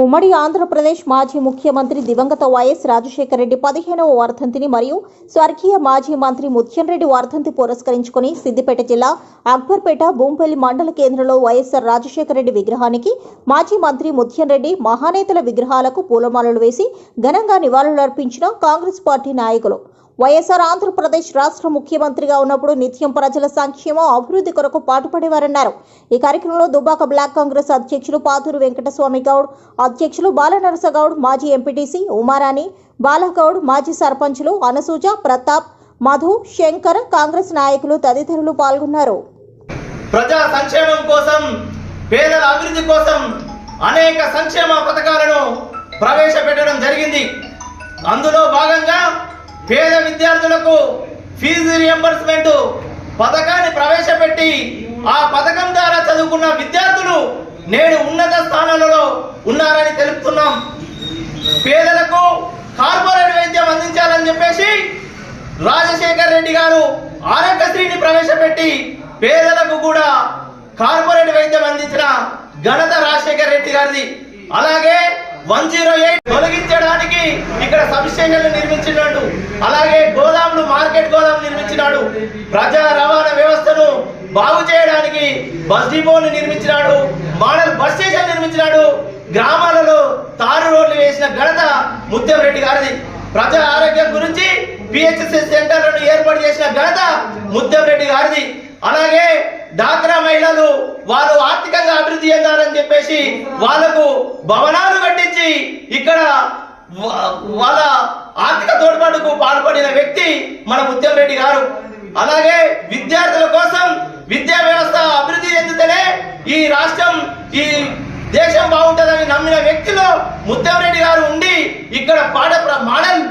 ఉమ్మడి ఆంధ్రప్రదేశ్ మాజీ ముఖ్యమంత్రి దివంగత వైఎస్ రాజశేఖర రెడ్డి పదిహేనవ వర్ధంతిని మరియు స్వర్గీయ మాజీ మంత్రి ముత్యంరెడ్డి వర్ధంతి పురస్కరించుకుని సిద్దిపేట జిల్లా అక్బర్పేట భూంపల్లి మండల కేంద్రంలో వైఎస్ఆర్ రాజశేఖర రెడ్డి విగ్రహానికి మాజీ మంత్రి ముత్యం రెడ్డి మహానేతల విగ్రహాలకు పూలమాలలు వేసి ఘనంగా నివాళులర్పించిన కాంగ్రెస్ పార్టీ నాయకులు. వైఎస్ఆర్ ఆంధ్రప్రదేశ్ రాష్ట్ర ముఖ్యమంత్రిగా ఉన్నప్పుడు నిత్యం ప్రజల సంక్షేమం అభివృద్ధి కొరకు పాటుపడేవారన్నారు. ఈ కార్యక్రమంలో దుబాక బ్లాక్ కాంగ్రెస్ అధ్యక్షులు పాతూరు వెంకటస్వామి గౌడ్ అధ్యక్షులు బాలనరసగౌడ్ మాజీ ఎంపీటీసీ ఉమారాణి బాలగౌడ్ మాజీ సర్పంచులు అనసూజ ప్రతాప్ మధు శంకర్ కాంగ్రెస్ నాయకులు తదితరులు పాల్గొన్నారు. ప్రజా సంక్షేమం కోసం పేదల అభివృద్ధి కోసం అనేక సంక్షేమ పథకాలను ప్రవేశపెట్టడం జరిగింది. అందులో భాగంగా పేద విద్యార్థులకు ఫీజు రియంబర్స్మెంట్ పథకాన్ని ప్రవేశపెట్టి ఆ పథకం ద్వారా చదువుకున్న విద్యార్థులు నేడు ఉన్నత స్థానాలలో ఉన్నారని తెలుపుతున్నాం. పేదలకు కార్పొరేట్ వైద్యం అందించాలని చెప్పేసి రాజశేఖర్ రెడ్డి గారు ఆరోగ్యశ్రీని ప్రవేశపెట్టి పేదలకు కూడా కార్పొరేట్ వైద్యం అందించిన ఘనత రాజశేఖర్ రెడ్డి గారిది. అలాగే వన్ జీరో ఎయిట్ తొలగించడానికి ఇక్కడ సబ్స్టేషన్లు నిర్మించినాడు. అలాగే గోదాములు మార్కెట్ గోదాం నిర్మించినాడు. ప్రజా రవాణా వ్యవస్థను బాగు చేయడానికి బస్ డిపోలు నిర్మించినాడు. మోడల్ బస్ స్టేషన్ నిర్మించినాడు. గ్రామాలలో తారు రోడ్లు వేసిన ఘనత ముత్యంరెడ్డి గారిది. ప్రజా ఆరోగ్యం గురించి పిహెచ్సి సెంటర్లను ఏర్పాటు చేసిన ఘనత ముత్యంరెడ్డి గారిది. అలాగే డాక్రా మహిళలు వాళ్ళు ఆర్థికంగా అభివృద్ధి చెందాలని చెప్పేసి వాళ్ళకు భవనాలు కట్టించి ఇక్కడ వాళ్ళ ఆర్థిక తోడ్పాటుకు పాల్పడిన వ్యక్తి మన ముత్యంరెడ్డి గారు. అలాగే విద్యార్థుల కోసం విద్యా వ్యవస్థ అభివృద్ధి చెందితేనే ఈ రాష్ట్రం ఈ దేశం బాగుంటుందని నమ్మిన వ్యక్తిలో ముత్యం రెడ్డి గారు ఉండి ఇక్కడ పాఠ ప్ర- మోడల్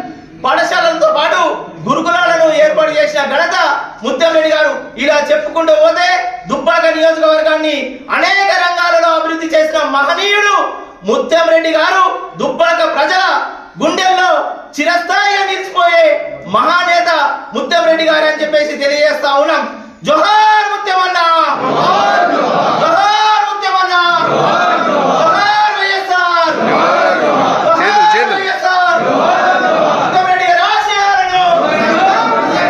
పాఠశాలలతో పాటు గురుకులాలను ఏర్పాటు చేసిన ఘనత ముత్యం రెడ్డి గారు. ఇలా చెప్పుకుంటూ పోతే దుబ్బాక నియోజకవర్గాన్ని అనేక రంగాలలో అభివృద్ధి చేసిన మహనీయుడు ముత్యం రెడ్డి గారు. దుబ్బాక ప్రజల గుండెల్లో చిరస్థాయిగా నిలిచిపోయే మహానేత ముత్యం రెడ్డి గారు అని చెప్పేసి తెలియజేస్తా ఉన్నాం. జోహార్ ముత్యమన్న జోహార్ ముత్యమన్న జోహార్ వైఎస్ఆర్ జోహార్ వైఎస్ఆర్ ముత్యం రెడ్డి గారి ఆశయాలను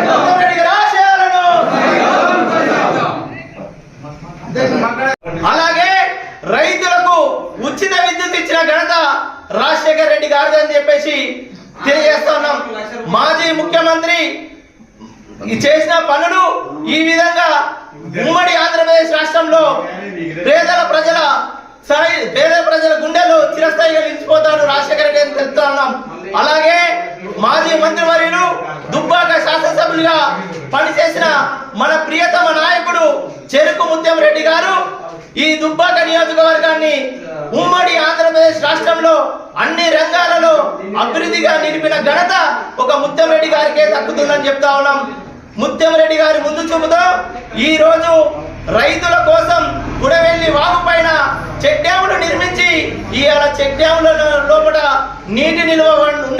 ముత్యం రెడ్డి గారి ఆశయాలను అలాగే రైతులకు ఉచిత విద్యుత్ ఇచ్చిన ఘనత రాజశేఖర్ రెడ్డి గారిది అని చెప్పేసి తెలియజేస్తున్నాం మాజీ ముఖ్యమంత్రి చేసిన పనులు ఈ విధంగా ఉమ్మడి ఆంధ్రప్రదేశ్ రాష్ట్రంలో పేదల ప్రజల సరై పేద ప్రజల గుండెలు చిరస్థాయిగా నిలిచిపోతాడు రాజశేఖర రెడ్డి అని తెలుస్తున్నాం అలాగే మాజీ మంత్రివర్యులు దుబ్బాక శాసనసభ్యులుగా పనిచేసిన మన ప్రియతమ నాయకుడు చెరుకు ముత్యం రెడ్డి గారు ఈ దుబ్బాక నియోజకవర్గాన్ని ఉమ్మడి ఆంధ్ర ఆంధ్రప్రదేశ్ రాష్ట్రంలో అన్ని రంగాలలో అభివృద్ధిగా నిలిపిన ఘనత ఒక ముత్యంరెడ్డి గారికే దక్కుతుందని చెప్తా ఉన్నాం. ముత్యంరెడ్డి గారి ముందు చూపుతో ఈ రోజు రైతుల కోసం గుడవెల్లి వాగు పైన చెక్ డ్యాములు నిర్మించి ఇవాళ చెక్ డ్యాముల లోపల నీటి నిల్వ